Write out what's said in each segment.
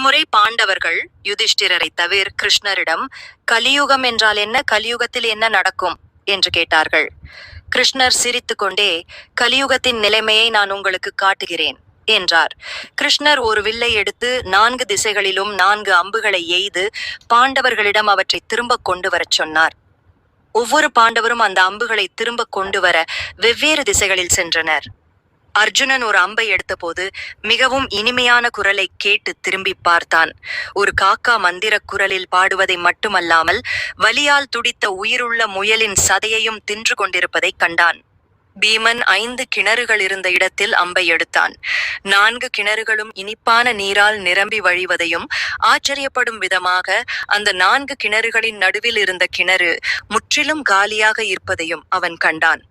ஒருமுறை பாண்டவர்கள் யுதிஷ்டிரரை தவிர கிருஷ்ணரிடம் கலியுகம் என்றால் என்ன? கலியுகத்தில் என்ன நடக்கும்? என்று கேட்டார்கள். கிருஷ்ணர் சிரித்துக்கொண்டே கலியுகத்தின் நிலைமையை நான் உங்களுக்கு காட்டுகிறேன் என்றார். கிருஷ்ணர் ஒரு வில்லை எடுத்து நான்கு திசைகளிலும் நான்கு அம்புகளை எய்து பாண்டவர்களிடம் அவற்றை திரும்ப கொண்டு வரச் சொன்னார். ஒவ்வொரு பாண்டவரும் அந்த அம்புகளை திரும்ப கொண்டு வர வெவ்வேறு திசைகளில் சென்றனர். அர்ஜுனன் ஒரு அம்பை எடுத்தபோது மிகவும் இனிமையான குரலை கேட்டு திரும்பி பார்த்தான். ஒரு காக்கா மந்திர குரலில் பாடுவதை மட்டுமல்லாமல் வலியால் துடித்த உயிருள்ள முயலின் சதையையும் தின்று கொண்டிருப்பதைக் கண்டான். பீமன் ஐந்து கிணறுகள் இருந்த இடத்தில் அம்பை எடுத்தான். நான்கு கிணறுகளும் இனிப்பான நீரால் நிரம்பி வழிவதையும் ஆச்சரியப்படும் விதமாக அந்த நான்கு கிணறுகளின் நடுவில் இருந்த கிணறு முற்றிலும் காலியாக இருப்பதையும் அவன் கண்டான்.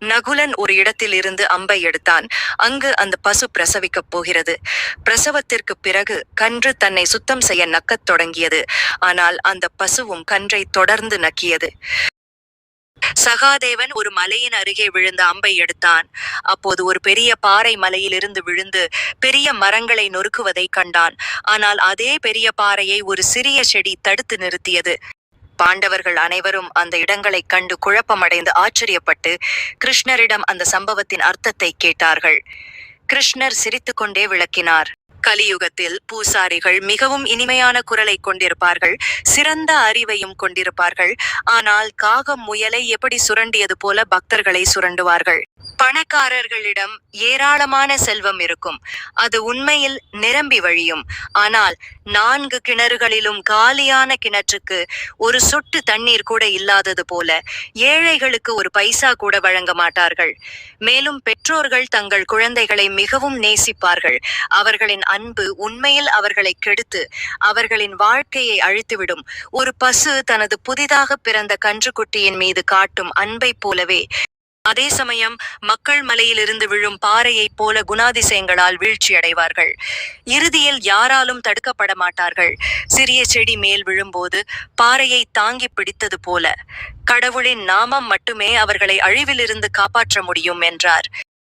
நகுலன் ஒரு இடத்தில் இருந்து அம்பை எடுத்தான். அங்கு அந்த பசு பிரசவிக்கப் போகிறது. பிரசவத்திற்கு பிறகு கன்று தன்னை சுத்தம் செய்ய நக்கத் தொடங்கியது. ஆனால் அந்த பசுவும் கன்றை தொடர்ந்து நக்கியது. சகாதேவன் ஒரு மலையின் அருகே விழுந்த அம்பை எடுத்தான். அப்போது ஒரு பெரிய பாறை மலையிலிருந்து விழுந்து பெரிய மரங்களை நொறுக்குவதை கண்டான். ஆனால் அதே பெரிய பாறையை ஒரு சிறிய செடி தடுத்து நிறுத்தியது. பாண்டவர்கள் அனைவரும் அந்த இடங்களைக் கண்டு குழப்பமடைந்து ஆச்சரியப்பட்டு கிருஷ்ணரிடம் அந்த சம்பவத்தின் அர்த்தத்தை கேட்டார்கள். கிருஷ்ணர் சிரித்துக்கொண்டே விளக்கினார். கலியுகத்தில் பூசாரிகள் மிகவும் இனிமையான குரலை கொண்டிருப்பார்கள் சிறந்த அறிவையும் கொண்டிருப்பார்கள். ஆனால் காகம் முயலை எப்படி சுரண்டியது போல பக்தர்களை சுரண்டுவார்கள்? பணக்காரர்களிடம் ஏராளமான செல்வம் இருக்கும். அது உண்மையில் நிரம்பி வழியும். ஆனால் நான்கு கிணறுகளிலும் காலியான கிணற்றுக்கு ஒரு சொட்டு தண்ணீர் கூட இல்லாதது போல ஏழைகளுக்கு ஒரு பைசா கூட வழங்க மாட்டார்கள். மேலும் பெற்றோர்கள் தங்கள் குழந்தைகளை மிகவும் நேசிப்பார்கள். அவர்களின் அன்பு உண்மையில் அவர்களை கெடுத்து அவர்களின் வாழ்க்கையை அழித்துவிடும். ஒரு பசு தனது புதிதாக பிறந்த கன்றுக்குட்டியின் மீது காட்டும் அன்பைப் போலவே அதே சமயம் மக்கள் மலையிலிருந்து விழும் பாறையைப் போல குணாதிசயங்களால் வீழ்ச்சியடைவார்கள். இறுதியில் யாராலும் தடுக்கப்பட மாட்டார்கள். சிறிய செடி மேல் விழும்போது பாறையை தாங்கி பிடித்தது போல கடவுளின் நாமம் மட்டுமே அவர்களை அழிவிலிருந்து காப்பாற்ற முடியும் என்றார்.